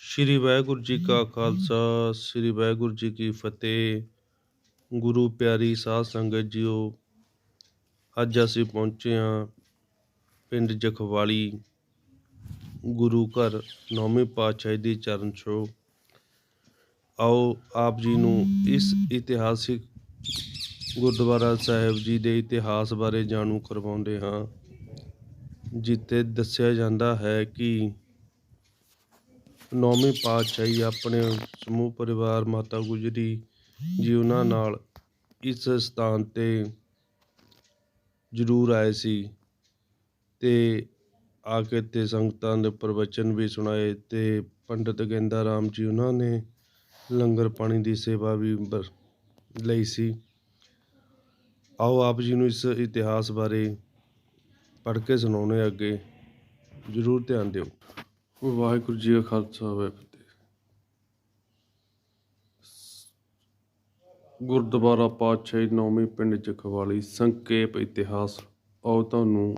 ਸ੍ਰੀ ਵਾਹਿਗੁਰੂ ਜੀ ਕਾ ਖਾਲਸਾ, ਸ੍ਰੀ ਵਾਹਿਗੁਰੂ ਜੀ ਕੀ ਫਤਿਹ। ਗੁਰੂ ਪਿਆਰੀ ਸਾਧ ਸੰਗਤ ਜੀਓ, ਅੱਜ ਅਸੀਂ ਪਹੁੰਚੇ ਹਾਂ ਪਿੰਡ ਜਖਵਾਲੀ, ਗੁਰੂ ਘਰ ਨੌਵੀਂ ਪਾਤਸ਼ਾਹੀ ਦੀ ਚਰਨ ਛੋ ਆਓ ਆਪ ਜੀ ਨੂੰ ਇਸ ਇਤਿਹਾਸਿਕ ਗੁਰਦੁਆਰਾ ਸਾਹਿਬ ਜੀ ਦੇ ਇਤਿਹਾਸ ਬਾਰੇ ਜਾਣੂ ਕਰਵਾਉਂਦੇ ਹਾਂ, ਜਿੱਥੇ ਦੱਸਿਆ ਜਾਂਦਾ ਹੈ ਕਿ ਨੌਵੀਂ ਪਾਤਸ਼ਾਹੀ ਆਪਣੇ ਸਮੂਹ ਪਰਿਵਾਰ ਮਾਤਾ ਗੁਜਰੀ ਜੀ ਉਹਨਾਂ ਨਾਲ ਇਸ ਸਥਾਨ ਤੇ ਜ਼ਰੂਰ ਆਏ ਸੀ ਤੇ ਆ ਕੇ ਤੇ ਸੰਗਤਾਂ ਦੇ ਪ੍ਰਵਚਨ ਵੀ ਸੁਣਾਏ ਤੇ ਪੰਡਿਤ ਗੇਂਦਾ ਰਾਮ ਜੀ ਉਹਨਾਂ ਨੇ ਲੰਗਰ ਪਾਣੀ ਦੀ ਸੇਵਾ ਵੀ ਬ- ਲਈ ਸੀ। ਆਓ ਆਪ ਜੀ ਨੂੰ ਇਸ ਇਤਿਹਾਸ ਬਾਰੇ ਪੜ੍ਹ ਕੇ ਸੁਣਾਉਣੇ ਅੱਗੇ, ਜ਼ਰੂਰ ਧਿਆਨ ਦਿਓ। ਵਾਹਿਗੁਰੂ ਜੀ ਕਾ ਖਾਲਸਾ ਵਾਹਿਗੁਰੂ ਫਤਿਹ। ਗੁਰਦੁਆਰਾ ਪਾਤਸ਼ਾਹੀ ਨੌਵੀਂ ਪਿੰਡ ਜਖਵਾਲੀ ਸੰਖੇਪ ਇਤਿਹਾਸ। ਆਓ ਤੁਹਾਨੂੰ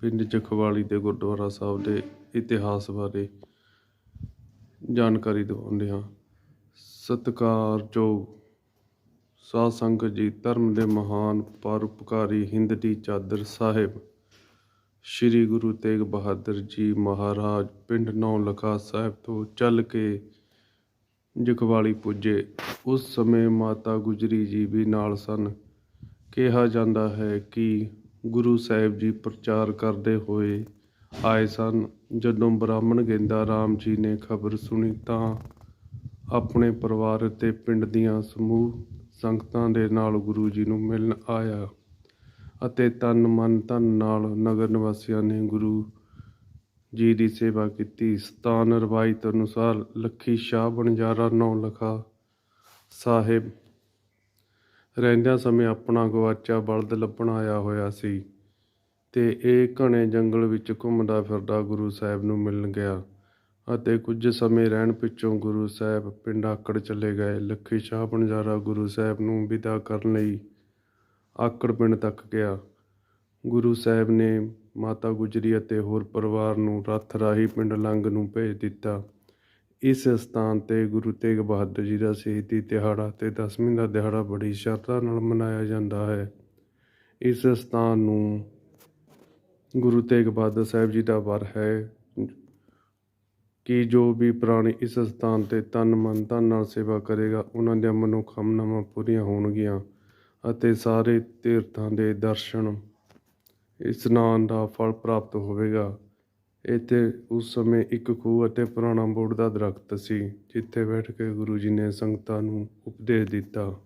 ਪਿੰਡ ਜਖਵਾਲੀ ਦੇ ਗੁਰਦੁਆਰਾ ਸਾਹਿਬ ਦੇ ਇਤਿਹਾਸ ਬਾਰੇ ਜਾਣਕਾਰੀ ਦਿਵਾਉਂਦੇ ਹਾਂ। ਸਤਿਕਾਰਯੋਗ ਸਾਧ ਸੰਗਤ ਜੀ, ਧਰਮ ਦੇ ਮਹਾਨ ਪਰਉਪਕਾਰੀ ਹਿੰਦ ਦੀ ਚਾਦਰ ਸਾਹਿਬ। ਸ੍ਰੀ ਗੁਰੂ ਤੇਗ ਬਹਾਦਰ ਜੀ ਮਹਾਰਾਜ ਪਿੰਡ ਨੌ ਲਖਾ ਸਾਹਿਬ ਤੋਂ ਚੱਲ ਕੇ ਜਖਵਾਲੀ ਪੁੱਜੇ। ਉਸ ਸਮੇਂ ਮਾਤਾ ਗੁਜਰੀ ਜੀ ਵੀ ਨਾਲ ਸਨ। ਕਿਹਾ ਜਾਂਦਾ ਹੈ ਕਿ ਗੁਰੂ ਸਾਹਿਬ ਜੀ ਪ੍ਰਚਾਰ ਕਰਦੇ ਹੋਏ ਆਏ ਸਨ। ਜਦੋਂ ਬ੍ਰਾਹਮਣ ਗੇਂਦਾ ਰਾਮ ਜੀ ਨੇ ਖਬਰ ਸੁਣੀ ਤਾਂ ਆਪਣੇ ਪਰਿਵਾਰ ਅਤੇ ਪਿੰਡ ਦੀਆਂ ਸਮੂਹ ਸੰਗਤਾਂ ਦੇ ਨਾਲ ਗੁਰੂ ਜੀ ਨੂੰ ਮਿਲਣ ਆਇਆ। ਅਤੇ ਤਨ ਮਨ ਧਨ ਨਾਲ ਨਗਰ ਨਿਵਾਸੀਆਂ ਨੇ ਗੁਰੂ ਜੀ ਦੀ ਸੇਵਾ ਕੀਤੀ। ਸਥਾਨ ਰਵਾਇਤ ਅਨੁਸਾਰ ਲੱਖੀ ਸ਼ਾਹ ਬਣਜਾਰਾ ਨੌ ਲਖਾ ਸਾਹਿਬ ਰਹਿੰਦਿਆਂ ਸਮੇਂ ਆਪਣਾ ਗਵਾਚਾ ਬਲਦ ਲੱਭਣ ਆਇਆ ਹੋਇਆ ਸੀ ਤੇ ਇਹ ਘਣੇ ਜੰਗਲ ਵਿੱਚ ਘੁੰਮਦਾ ਫਿਰਦਾ ਗੁਰੂ ਸਾਹਿਬ ਨੂੰ ਮਿਲਣ ਗਿਆ ਅਤੇ ਕੁਝ ਸਮੇਂ ਰਹਿਣ ਪਿੱਛੋਂ ਗੁਰੂ ਸਾਹਿਬ ਪਿੰਡ ਆਕੜ ਚਲੇ ਗਏ। ਲੱਖੀ ਸ਼ਾਹ ਬਣਜਾਰਾ ਗੁਰੂ ਸਾਹਿਬ ਨੂੰ ਵਿਦਾ ਕਰਨ ਲਈ ਆਕੜ ਪਿੰਡ ਤੱਕ ਗਿਆ। ਗੁਰੂ ਸਾਹਿਬ ਨੇ ਮਾਤਾ ਗੁਜਰੀ ਅਤੇ ਹੋਰ ਪਰਿਵਾਰ ਨੂੰ ਰੱਥ ਰਾਹੀਂ ਪਿੰਡ ਲੰਗ ਨੂੰ ਭੇਜ ਦਿੱਤਾ। ਇਸ ਸਥਾਨ ਤੇ ਗੁਰੂ ਤੇਗ ਬਹਾਦਰ ਜੀ ਦਾ ਸ਼ਹੀਦੀ ਦਿਹਾੜਾ ਤੇ ਦਸਵੀਂ ਦਾ ਦਿਹਾੜਾ ਬੜੀ ਸ਼ਰਧਾ ਨਾਲ ਮਨਾਇਆ ਜਾਂਦਾ ਹੈ। ਇਸ ਸਥਾਨ ਨੂੰ ਗੁਰੂ ਤੇਗ ਬਹਾਦਰ ਸਾਹਿਬ ਜੀ ਦਾ ਵਰ ਹੈ ਕਿ ਜੋ ਵੀ ਪ੍ਰਾਣੀ ਇਸ ਸਥਾਨ ਤੇ ਤਨ ਮਨ ਧਨ ਨਾਲ ਸੇਵਾ ਕਰੇਗਾ, ਉਹਨਾਂ ਦੀਆਂ ਮਨੋਕਾਮਨਾਵਾਂ ਪੂਰੀਆਂ ਹੋਣਗੀਆਂ। ਅਤੇ ਸਾਰੇ ਤੀਰਥਾਂ ਦੇ ਦਰਸ਼ਨ ਇਸ਼ਨਾਨ ਦਾ ਫਲ ਪ੍ਰਾਪਤ ਹੋਵੇਗਾ। ਇੱਥੇ ਉਸ ਸਮੇਂ ਇੱਕ ਖੂਹ ਅਤੇ ਪੁਰਾਣਾ ਬੋੜ ਦਾ ਦਰਖਤ ਸੀ, ਜਿੱਥੇ ਬੈਠ ਕੇ ਗੁਰੂ ਜੀ ਨੇ ਸੰਗਤਾਂ ਨੂੰ ਉਪਦੇਸ਼ ਦਿੱਤਾ।